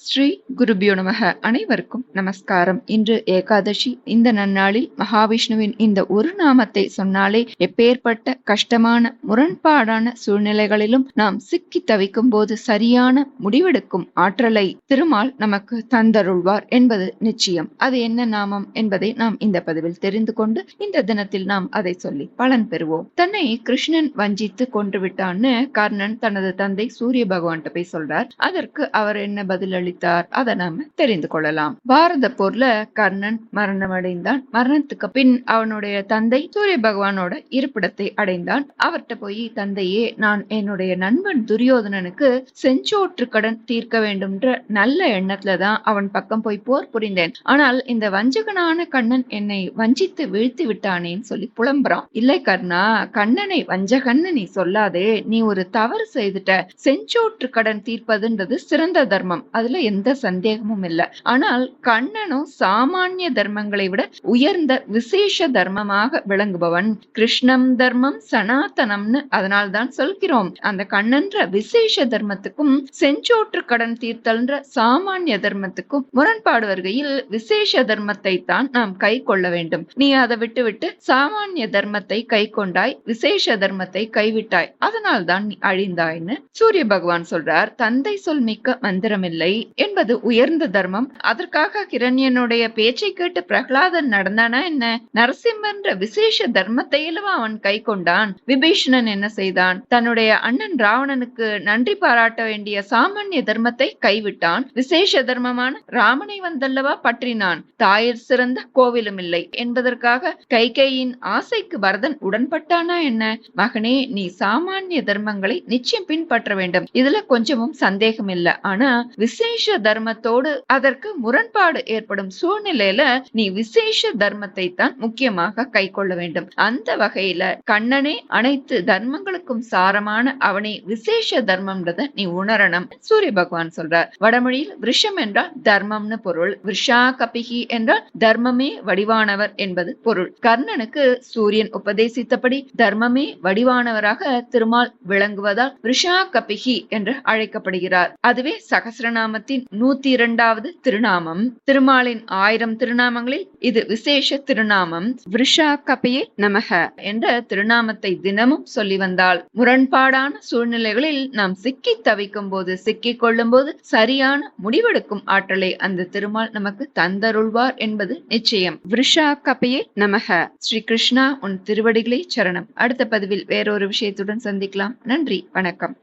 ஸ்ரீ குருபியோ நமக. அனைவருக்கும் நமஸ்காரம். இன்று ஏகாதசி. இந்த நன்னாளில் மகாவிஷ்ணுவின் இந்த ஒரு நாமத்தை சொன்னாலே எப்பேற்பட்ட கஷ்டமான முரண்பாடான சூழ்நிலைகளிலும் நாம் சிக்கி தவிக்கும் போது சரியான முடிவெடுக்கும் ஆற்றலை திருமால் நமக்கு தந்தருள்வார் என்பது நிச்சயம். அது என்ன நாமம் என்பதை நாம் இந்த பதிவில் தெரிந்து கொண்டு இந்த தினத்தில் நாம் அதை சொல்லி பலன் பெறுவோம். தன்னை கிருஷ்ணன் வஞ்சித்து கொன்று விட்டான்னு கர்ணன் தனது தந்தை சூரிய பகவான்கிட்ட போய் சொல்றார். அதற்கு அவர் என்ன பதில் அளித்தார் அதை நாம தெரிந்து கொள்ளலாம். பாரத போர்ல கர்ணன் மரணம் அடைந்தான் மரணத்துக்கு பின் அவனுடைய தந்தை சூரிய பகவானோட இருப்பிடத்தை அடைந்தான். அவர்கிட்ட போய் தந்தையே நான் என்னுடைய நண்பன் துரியோதனனுக்கு செஞ்சோற்று கடன் தீர்க்க வேண்டும்ன்ற நல்ல எண்ணத்துல தான் அவன் பக்கம் போய் போர் புரிந்தேன். ஆனால் இந்த வஞ்சகனான கண்ணன் என்னை வஞ்சித்து வீழ்த்தி விட்டானேன்னு சொல்லி புலம்புறான். இல்லை கர்ணா கண்ணனை வஞ்சகன்னு நீ சொல்லாதே. நீ ஒரு தவறு செய்துட்ட. செஞ்சோற்று கடன் தீர்ப்பதுன்றது சிறந்த தர்மம். அதுல எந்த சந்தேகமும் இல்லை. ஆனால் கண்ணனும் சாமானிய தர்மங்களை விட உயர்ந்த விசேஷ தர்மமாக விளங்குபவன். கிருஷ்ணம் தர்மம் சனாதனம்னு அதனால்தான் சொல்கிறோம். அந்த கண்ணன்ற விசேஷ தர்மத்துக்கும் செஞ்சோற்று கடன் தீர்த்தல்ன்ற சாமானிய தர்மத்துக்கும் முரண்பாடு வருகையில் விசேஷ தர்மத்தை தான் நாம் கை கொள்ள வேண்டும். நீ அதை விட்டுவிட்டு சாமானிய தர்மத்தை கை கொண்டாய் விசேஷ தர்மத்தை கைவிட்டாய். அதனால் தான் நீ அழிந்தாய்ன்னு சூரிய பகவான் சொல்றார். தந்தை சொல் மிக்க மந்திரமில்லை. என்பது உயர்ந்த தர்மம். அதற்காக கிரண்யனுடைய பேச்சை கேட்டு பிரகலாதன் நடந்தானா என்ன? நரசிம்மன்ற விசேஷ தர்மத்தையிலும் அவன் கை கொண்டான். விபீஷணன் என்ன செய்தான்? தன்னுடைய அண்ணன் ராவணனுக்கு நன்றி பாராட்ட வேண்டிய சாமானிய தர்மத்தை கைவிட்டான். விசேஷ தர்மமான ராமனை வந்தல்லவா பற்றினான். தாயில் சிறந்த கோவிலும் இல்லை. என்பதற்காக கைகையின் ஆசைக்கு பரதன் உடன்பட்டானா என்ன? மகனே நீ சாமானிய தர்மங்களை நிச்சயம் பின்பற்ற வேண்டும். இதுல கொஞ்சமும் சந்தேகம் இல்ல ஆனா விசேஷ தர்மத்தோடு அதற்கு முரண்பாடு ஏற்படும் சூழ்நிலையில நீ விசேஷ தர்மத்தை தான் முக்கியமாக கை கொள்ள வேண்டும். அந்த வகையில கண்ணனே அனைத்து தர்மங்களும் தர்மங்களுக்கும் சாரமான அவனை விசேஷ தர்மம்ன்றத நீ உணரணும். சூரிய பகவான் சொல்றார் வடமொழியில் விஷம் என்றால் தர்மம்னு பொருள் விஷா கபிகி என்றால் தர்மமே வடிவானவர் என்பது பொருள். கர்ணனுக்கு சூரியன் உபதேசித்தபடி தர்மமே வடிவானவராக திருமால் விளங்குவதால் விஷா கபிகி என்று அழைக்கப்படுகிறார். அதுவே சகசிரநாமத்தின் நூத்தி இரண்டாவது திருநாமம். திருமாலின் ஆயிரம் திருநாமங்களில் இது விசேஷ திருநாமம். விஷா கபியே நமக என்ற திருநாமத்தை தினமும் சொல்லி வந்தால் முரண்பாடான சூழ்நிலைகளில் நாம் சிக்கி தவிக்கும் போது சிக்கிக் கொள்ளும் போது சரியான முடிவெடுக்கும் ஆற்றலை அந்த திருமால் நமக்கு தந்தருள்வார் என்பது நிச்சயம். விருஷா கபையே நமக. ஸ்ரீ கிருஷ்ணா உன் திருவடிகளை சரணம். அடுத்த பதிவில் வேறொரு விஷயத்துடன் சந்திக்கலாம். நன்றி வணக்கம்.